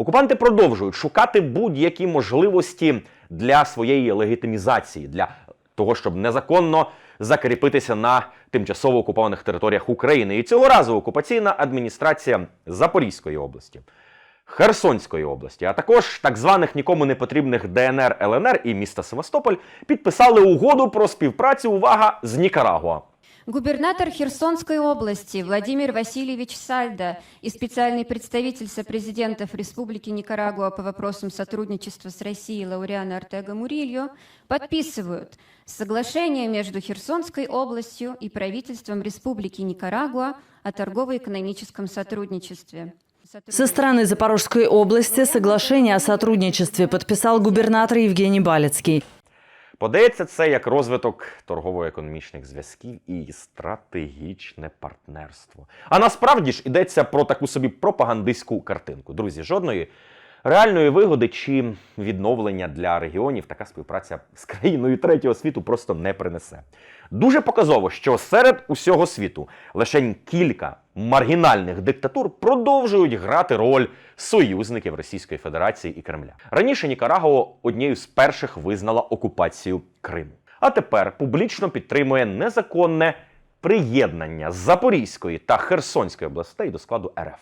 Окупанти продовжують шукати будь-які можливості для своєї легітимізації, для того, щоб незаконно закріпитися на тимчасово окупованих територіях України. І цього разу окупаційна адміністрація Запорізької області. Херсонської області, а також так званих нікому не потрібних ДНР, ЛНР і міста Севастополь підписали угоду про співпрацю. Увага з Нікарагуа. Губернатор Херсонской области Владимир Васильевич Сальдо и специальный представитель сопрезидентов Республики Никарагуа по вопросам сотрудничества с Россией Лауриана Артега Мурильо подписывают соглашение между Херсонской областью и правительством Республики Никарагуа о торгово-экономическом сотрудничестве. Со стороны Запорожской области соглашение о сотрудничестве подписал губернатор Евгений Балецкий. Подається це як розвиток торгово-економічних зв'язків і стратегічне партнерство. А насправді ж йдеться про таку собі пропагандистську картинку. Друзі, жодної реальної вигоди чи відновлення для регіонів така співпраця з країною третього світу просто не принесе. Дуже показово, що серед усього світу лише кілька маргінальних диктатур продовжують грати роль союзників Російської Федерації і Кремля. Раніше Нікарагуа однією з перших визнала окупацію Криму, а тепер публічно підтримує незаконне приєднання Запорізької та Херсонської областей до складу РФ.